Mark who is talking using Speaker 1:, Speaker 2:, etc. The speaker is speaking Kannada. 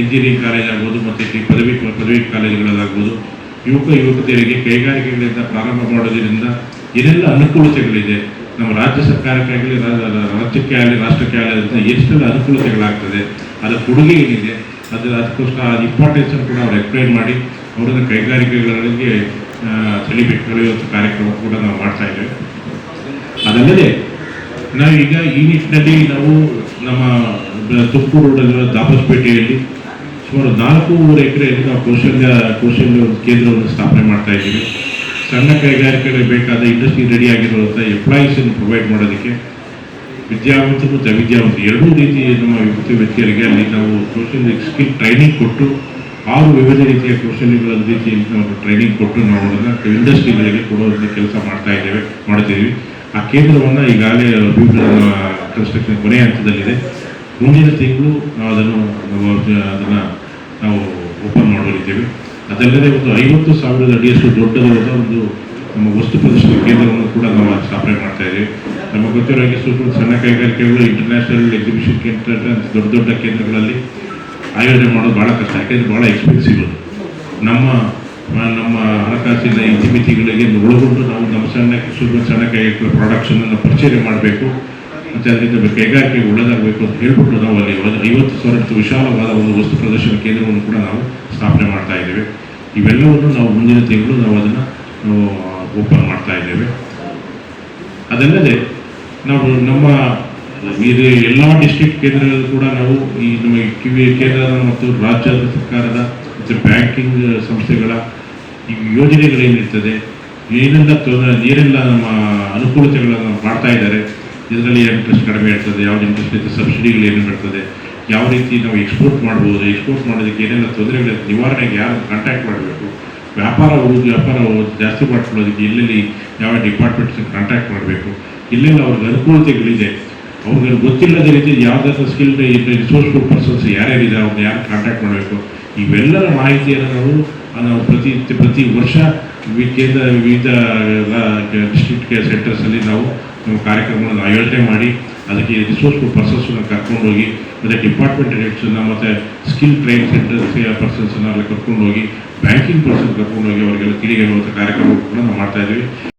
Speaker 1: ಇಂಜಿನಿಯರಿಂಗ್ ಕಾಲೇಜ್ ಆಗ್ಬೋದು ಮತ್ತು ಪದವಿ ಪದವಿ ಕಾಲೇಜುಗಳಲ್ಲಾಗ್ಬೋದು, ಯುವಕ ಯುವತಿಯರಿಗೆ ಕೈಗಾರಿಕೆಗಳಿಂದ ಪ್ರಾರಂಭ ಮಾಡೋದ್ರಿಂದ ಏನೆಲ್ಲ ಅನುಕೂಲತೆಗಳಿದೆ, ನಮ್ಮ ರಾಜ್ಯ ಸರ್ಕಾರಕ್ಕಾಗಲಿ ರಾಜ್ಯಕ್ಕೆ ಆಗಲಿ, ರಾಷ್ಟ್ರಕ್ಕೆ ಆಗಲಿ ಎಷ್ಟೆಲ್ಲ ಅನುಕೂಲತೆಗಳಾಗ್ತದೆ, ಅದರ ಕೊಡುಗೆ ಏನಿದೆ, ಅದರ, ಅದಕ್ಕೋಸ್ಕರ ಆ ಇಂಪಾರ್ಟೆನ್ಸನ್ನು ಕೂಡ ಅವ್ರು ಎಕ್ಸ್ಪ್ಲೈನ್ ಮಾಡಿ, ಅವರನ್ನು ಕೈಗಾರಿಕೆಗಳಿಗೆ ಸೆಳಿಬೇಕು ಕಳೆಯುವಂಥ ಕಾರ್ಯಕ್ರಮ ಕೂಡ ನಾವು ಮಾಡ್ತಾ ಇದ್ದೇವೆ. ಅದಲ್ಲದೆ, ನಾವೀಗ ಈ ನಿಟ್ಟಿನಲ್ಲಿ ನಾವು ನಮ್ಮ ತುಮಕೂರು ರೋಡಲ್ಲಿರುವ ದಾಬಸ್ಪೇಟೆಯಲ್ಲಿ ಸುಮಾರು ನಾಲ್ಕೂವರೆ ಎಕರೆಯಲ್ಲಿ ನಾವು ಕೌಶಲ್ಯ ಕೌಶಲ್ಯ ಒಂದು ಕೇಂದ್ರವನ್ನು ಸ್ಥಾಪನೆ ಮಾಡ್ತಾ ಇದ್ದೀವಿ. ಸಣ್ಣ ಕೈಗಾರಿಕೆಗಳಿಗೆ ಬೇಕಾದ ಇಂಡಸ್ಟ್ರಿ ರೆಡಿ ಆಗಿರುವಂಥ ಎಂಪ್ಲಾಯೀಸನ್ನು ಪ್ರೊವೈಡ್ ಮಾಡೋದಕ್ಕೆ ವಿದ್ಯಾವಂತರು ಮತ್ತು ಅವಿದ್ಯಾವಂತರು ಎರಡೂ ರೀತಿ ನಮ್ಮ ಯುವತಿ ವ್ಯಕ್ತಿಯರಿಗೆ ಅಲ್ಲಿ ನಾವು ಕೌಶಲ್ಯ ಸ್ಕಿಲ್ ಟ್ರೈನಿಂಗ್ ಕೊಟ್ಟು ಆರು ವಿವಿಧ ರೀತಿಯ ಕೌಶಲ್ಯಗಳ ರೀತಿಯಲ್ಲಿ ನಾವು ಟ್ರೈನಿಂಗ್ ಕೊಟ್ಟು ನಾವು ಇಂಡಸ್ಟ್ರಿಗಳಿಗೆ ಕೊಡುವಂಥ ಕೆಲಸ ಮಾಡ್ತಾ ಇದ್ದೇವೆ ಮಾಡ್ತೀವಿ ಆ ಕೇಂದ್ರವನ್ನು ಈಗಾಗಲೇ ಕನ್ಸ್ಟ್ರಕ್ಷನ್ ಕೊನೆಯ ಹಂತದಲ್ಲಿದೆ. ಮುಂದಿನ ತಿಂಗಳು ನಾವು ಅದನ್ನು ಅದನ್ನು ನಾವು ಓಪನ್ ಮಾಡೋರಿದ್ದೇವೆ ಅದಲ್ಲದೆ ಒಂದು ಐವತ್ತು ಸಾವಿರದ ಅಡಿಯಷ್ಟು ದೊಡ್ಡದಾದ ಒಂದು ನಮ್ಮ ವಸ್ತು ಪ್ರದರ್ಶನ ಕೇಂದ್ರವನ್ನು ಕೂಡ ನಾವು ಸ್ಥಾಪನೆ ಮಾಡ್ತಾ ಇದ್ದೀವಿ. ನಮಗೆ ಗೊತ್ತಿರೋ ಸ್ವಲ್ಪ ಸಣ್ಣ ಕೈಗಾರಿಕೆಗಳು ಇಂಟರ್ನ್ಯಾಷನಲ್ ಎಕ್ಸಿಬಿಷನ್ ಕೇಂದ್ರ ದೊಡ್ಡ ದೊಡ್ಡ ಕೇಂದ್ರಗಳಲ್ಲಿ ಆಯೋಜನೆ ಮಾಡೋದು ಭಾಳ ಕಷ್ಟ. ಯಾಕೆಂದರೆ ಭಾಳ ಎಕ್ಸ್ಪೆನ್ಸಿವ್ ನಮ್ಮ ನಮ್ಮ ಹಣಕಾಸಿನ ಇತಿಮಿತಿಗಳಿಗೆ ಒಳಗೊಂಡು ನಾವು ನಮ್ಮ ಸಣ್ಣ ಸ್ವಲ್ಪ ಸಣ್ಣ ಕೈಗಾರಿಕೆ ಪ್ರಾಡಕ್ಷನನ್ನು ಪರಿಚಯ ಮಾಡಬೇಕು. ಮತ್ತು ಅದರಿಂದ ಕೈಗಾರಿಕೆಗೆ ಒಳ್ಳೆದಾಗಬೇಕು ಅಂತ ಹೇಳ್ಬಿಟ್ಟು ನಾವು ಅಲ್ಲಿ ಒಂದು ಐವತ್ತು ಸಾವಿರಕ್ಕೂ ವಿಶಾಲವಾದ ಒಂದು ವಸ್ತು ಪ್ರದರ್ಶನ ಕೇಂದ್ರವನ್ನು ಕೂಡ ನಾವು ಸ್ಥಾಪನೆ ಮಾಡ್ತಾ ಇದ್ದೇವೆ. ಇವೆಲ್ಲವನ್ನು ನಾವು ಮುಂದಿನ ತಿಂಗಳು ನಾವು ಅದನ್ನು ನಾವು ಓಪನ್ ಮಾಡ್ತಾ ಇದ್ದೇವೆ. ಅದಲ್ಲದೆ ನಾವು ನಮ್ಮ ಇದು ಎಲ್ಲ ಡಿಸ್ಟ್ರಿಕ್ಟ್ ಕೇಂದ್ರಗಳು ಕೂಡ ನಾವು ಈ ನಮ್ಮ ಕಿವಿ ಕೇಂದ್ರದ ಮತ್ತು ರಾಜ್ಯದ ಸರ್ಕಾರದ, ಮತ್ತು ಬ್ಯಾಂಕಿಂಗ್ ಸಂಸ್ಥೆಗಳ ಈ ಯೋಜನೆಗಳೇನಿರ್ತದೆ ತೊಂದರೆ ಏನೆಲ್ಲ ನಮ್ಮ ಅನುಕೂಲತೆಗಳನ್ನು ಮಾಡ್ತಾ ಇದ್ದಾರೆ. ಇದರಲ್ಲಿ ಇಂಟ್ರೆಸ್ಟ್ ಕಡಿಮೆ ಇರ್ತದೆ ಯಾವ್ದು ಇಂಟ್ರೆಸ್ಟ್ ಇರ್ತದೆ ಸಬ್ಸಿಡಿಗಳು ಏನೇನು ಬರ್ತದೆ, ಯಾವ ರೀತಿ ನಾವು ಎಕ್ಸ್ಪೋರ್ಟ್ ಮಾಡ್ಬೋದು ಎಕ್ಸ್ಪೋರ್ಟ್ ಮಾಡೋದಕ್ಕೆ ಏನೆಲ್ಲ ತೊಂದರೆಗಳ ನಿವಾರಣೆಗೆ ಯಾರು ಕಾಂಟ್ಯಾಕ್ಟ್ ಮಾಡಬೇಕು? ವ್ಯಾಪಾರ ಹೋಗಿ ವ್ಯಾಪಾರ ಜಾಸ್ತಿ ಮಾಡ್ಕೊಳ್ಳೋದಕ್ಕೆ ಎಲ್ಲೆಲ್ಲಿ ಯಾವ ಡಿಪಾರ್ಟ್ಮೆಂಟ್ಸ್ ಕಾಂಟ್ಯಾಕ್ಟ್ ಮಾಡಬೇಕು? ಇಲ್ಲೆಲ್ಲ ಅವ್ರಿಗೆ ಅನುಕೂಲತೆಗಳಿದೆ. ಅವ್ರಿಗೆ ಗೊತ್ತಿಲ್ಲದ ರೀತಿ ಯಾವುದಾದ್ರು ಸ್ಕಿಲ್ ರಿಸೋರ್ಸ್ಫುಲ್ ಪರ್ಸನ್ಸ್ ಯಾರ್ಯಾರಿದೆ ಅವ್ರನ್ನ ಯಾರು ಕಾಂಟ್ಯಾಕ್ಟ್ ಮಾಡಬೇಕು? ಇವೆಲ್ಲರ ಮಾಹಿತಿಯನ್ನು ನಾವು ನಾವು ಪ್ರತಿ ಪ್ರತಿ ವರ್ಷ ಕೇಂದ್ರ ವಿವಿಧ ಡಿಸ್ಟ್ರಿಕ್ಟ್ ಸೆಂಟರ್ಸಲ್ಲಿ ನಾವು ನಮ್ಮ ಕಾರ್ಯಕ್ರಮಗಳನ್ನು ಆಯೋಜನೆ ಮಾಡಿ, ಅದಕ್ಕೆ ರಿಸೋರ್ಸ್ಫುಲ್ ಪರ್ಸನ್ಸನ್ನು ಕರ್ಕೊಂಡೋಗಿ, ಮತ್ತು ಡಿಪಾರ್ಟ್ಮೆಂಟ್ ಹೆಡ್ಸನ್ನು ಮತ್ತು ಸ್ಕಿಲ್ ಟ್ರೈನ್ ಸೆಂಟರ್ಸ್ ಪರ್ಸನ್ಸನ್ನು ಅಲ್ಲಿ ಕರ್ಕೊಂಡೋಗಿ ಬ್ಯಾಂಕಿಂಗ್ ಪರ್ಸನ್ ಕರ್ಕೊಂಡೋಗಿ ಅವರಿಗೆಲ್ಲ ತಿಳಿ ಹೇಳುವಂಥ ಕಾರ್ಯಕ್ರಮ ಕೂಡ ನಾವು ಮಾಡ್ತಾಯಿದ್ವಿ